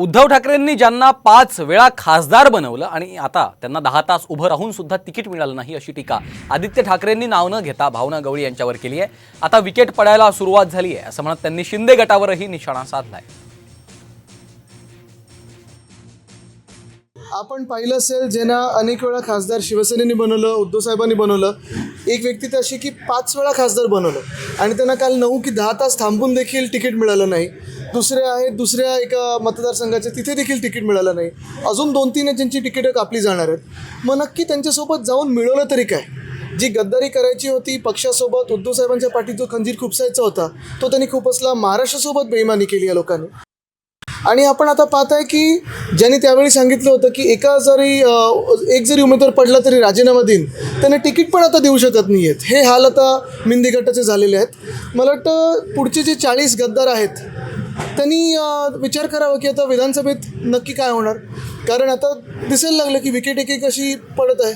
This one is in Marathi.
उद्धव ठाकरेंनी ज्यांना पाच वेळा खासदार बनवलं आणि आता त्यांना दहा तास उभं राहून सुद्धा तिकीट मिळालं नाही अशी टीका आदित्य ठाकरेंनी नाव न घेता भावना गवळी यांच्यावर केली आहे. आता विकेट पडायला सुरुवात झाली आहे असं म्हणत त्यांनी शिंदे गटावरही निशाणा साधला आहे आपण पाहिलं असेल ज्यांना अनेक वेळा खासदार शिवसेनेने बनवलं उद्धव साहेबांनी बनवलं. एक व्यक्ती तर अशी की पाच वेळा खासदार बनवलं. आणि त्यांना काल नऊ की दहा तास थांबून देखील तिकीट मिळालं नाही. दुसरे आहेत दुसऱ्या एका मतदारसंघाचे तिथे देखील तिकीट मिळालं नाही. अजून दोन तीन आहेत ज्यांची तिकीटं कापली जाणार आहेत. मग नक्की त्यांच्यासोबत जाऊन मिळवलं तरी काय? जी गद्दारी करायची होती पक्षासोबत उद्धव साहेबांच्या पाठीत जो खंजीर खुपसायचा होता तो त्यांनी खुपसला महाराष्ट्रासोबत बेईमानी केली या लोकांनी. आणि आपण आता पाहत आहे की ज्यांनी त्यावेळी सांगितलं होतं की एका जरी एक जरी उमेदवार पडला तरी राजीनामा देईन त्यांना तिकीट पण आता देऊ शकत नाही आहेत हे हाल आता मिंदी गटाचे झालेले आहेत. मला वाटतं पुढचे जे चाळीस गद्दार आहेत त्यांनी विचार करावा की आता विधानसभेत नक्की काय होणार? कारण आता दिसायला लागलं की विकेट एक एक अशी पडत आहे.